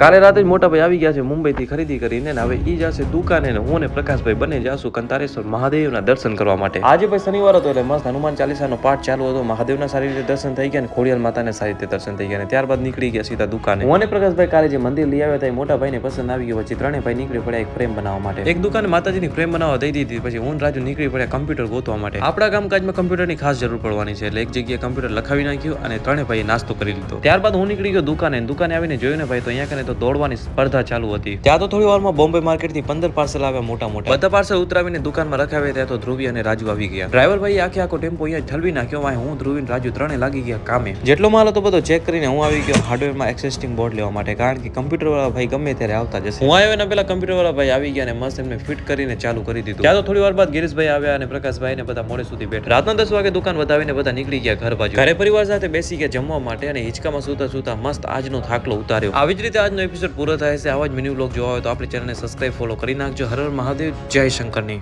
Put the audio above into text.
કાલે રાતે જ મોટા ભાઈ આવી ગયા છે મુંબઈથી ખરીદી કરીને હવે ઈ જશે દુકાને ને હું ને પ્રકાશભાઈ બંને જાશું કંતારેશ્વર મહાદેવના દર્શન કરવા માટે. આજે ભાઈ શનિવાર હતો એટલે મસ્ત હનુમાન ચાલીસાનો પાઠ ચાલુ હતો. મહાદેવના સારી રીતે દર્શન થઈ ગયા ને ખોડિયાલ માતાને સારી રીતે દર્શન થઈ ગયા ત્યારબાદ નીકળી ગયા સીધા દુકાને. હું અને પ્રકાશભાઈ કાલે જે મંદિર લઈ આવ્યા હતા એ મોટા ભાઈને પસંદ આવી ગયો. પછી ત્રણેય ભાઈ નીકળી પડ્યા એક ફ્રેમ બનાવવા માટે. એક દુકાને માતાજીની ફ્રેમ બનાવવા દઈ દીધી. પછી હું રાજુ નીકળી પડ્યા કમ્પ્યુટર ગોતવા માટે. આપણા કામકાજમાં કમ્પ્યુટરની ખાસ જરૂર પડવાની છે. એટલે એક જગ્યાએ કમ્પ્યુટર લખાવી નાખ્યું અને ત્રણે ભાઈ નાસ્તો કરી લીધો. ત્યારબાદ હું નીકળી ગયો દુકાને. દુકાને આવીને જોયું ને ભાઈ તો અહીંયા કને તો દોડવાની સ્પર્ધા ચાલુ હતી. ત્યાં તો થોડી વારમાં બોમ્બે માર્કેટથી પંદર પાર્સલ આવ્યા મોટા મોટા બધા પાર્સલ ઉતરાવીને દુકાનમાં રખાવ્યા ત્યાં તો ધ્રુવી અને રાજુ આવી ગયા. ડ્રાઈવર ભાઈ આખે આખો ટેમ્પો અહીંયા ઠલવી નાખ્યો વાંહે હું ધ્રુવી રાજુ ત્રણે લાગી ગયા કામે. જેટલો માલ હતો બધો ચેક કરીને હું આવી ગયો હાર્ડવેરમાં એક્સિસ્ટિંગ બોર્ડ લેવા માટે કારણ કે કમ્પ્યુટર વાળા ભાઈ ગમે ત્યારે આવતા જશે. હું આવ્યો એના પેલા કમ્પ્યુટર વાળા ભાઈ આવી ગયા અને મસ્ત એમને ફિટ કરીને ચાલુ કરી દીધું. ત્યાં તો થોડી વાર બાદ ગિરીશભાઈ આવ્યા અને પ્રકાશભાઈ ને બધા મોડે સુધી બેઠા. રાતના દસ વાગે દુકાન વધાવીને બધા નીકળી ગયા ઘર બાજુ. ઘરે પરિવાર સાથે બેસી ગયા જમવા માટે અને હિંચકામાં સુતા સુતા મસ્ત આજનો થાકલો ઉતાર્યો. આવી જ રીતે આજનો એપિસોડ પૂરો થાય છે, આવા જ મિની બ્લોગ જોવા હોય તો આપણી ચેનલને સબસ્ક્રાઈબ ફોલો કરી નાખજો. હર મહાદેવ, જય શંકરની.